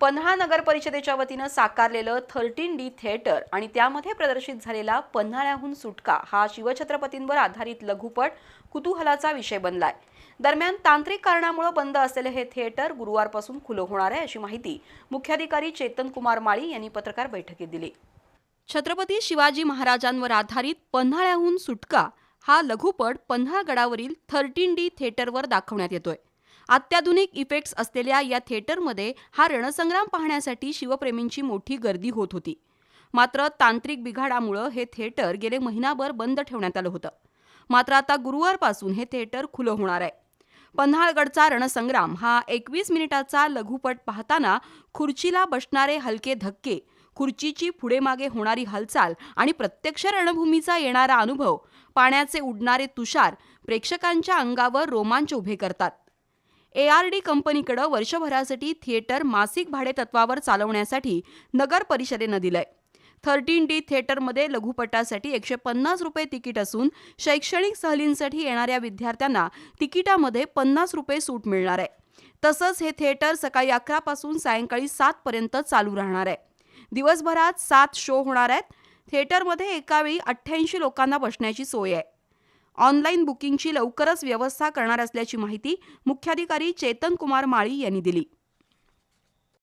पन्हाळा नगर परिषदेच्या वतीनं साकारलेलं thirteen D theatre आणि त्यामध्ये प्रदर्शित झालेला पन्हाळ्याहून सुटका हा शिवछत्रपतींवर आधारित लघुपट कुतूहलाचा विषय बनलाय. दरम्यान तांत्रिक कारणामुळे बंद असलेले हे थिएटर गुरुवारपासून खुलं होणार आहे अशी माहिती मुख्याधिकारी चेतन कुमार माळी यांनी पत्रकार बैठकीत दिली. छत्रपती शिवाजी महाराजांवर आधारित पन्हाळ्याहून सुटका हा लघुपट पन्हाळगडावरील थर्टीन डी थिएटरवर दाखवण्यात येतोय. अत्याधुनिक इफेक्ट्स असलेल्या या थिएटरमध्ये हा रणसंग्राम पाहण्यासाठी शिवप्रेमींची मोठी गर्दी होत होती. मात्र तांत्रिक बिघाडामुळं हे थिएटर गेले महिनाभर बंद ठेवण्यात आलं होतं. मात्र आता गुरुवारपासून हे थिएटर खुलं होणार आहे. पन्हाळगडचा रणसंग्राम हा एकवीस मिनिटाचा लघुपट पाहताना खुर्चीला बसणारे हलके धक्के खुर्चीची पुढे मागे होणारी हालचाल आणि प्रत्यक्ष रणभूमीचा येणारा अनुभव पाण्याचे उडणारे तुषार प्रेक्षकांच्या अंगावर रोमांच उभे करतात. ए आर डी कंपनीकडं वर्षभरासाठी थिएटर मासिक भाडेतत्वावर चालवण्यासाठी नगर परिषदेनं दिलंय. थर्टीन डी थिएटरमध्ये लघुपटासाठी एकशे पन्नास रुपये तिकीट असून शैक्षणिक सहलींसाठी येणाऱ्या विद्यार्थ्यांना तिकिटामध्ये पन्नास रुपये सूट मिळणार आहे. तसंच हे थिएटर सकाळी अकरापासून सायंकाळी सातपर्यंत चालू राहणार आहे. दिवसभरात सात शो होणार आहेत. थिएटरमध्ये एकावेळी अठ्ठ्याऐंशी लोकांना बसण्याची सोय आहे. ऑनलाईन बुकिंगची लवकरच व्यवस्था करणार असल्याची माहिती मुख्याधिकारी चेतन कुमार माळी यांनी दिली.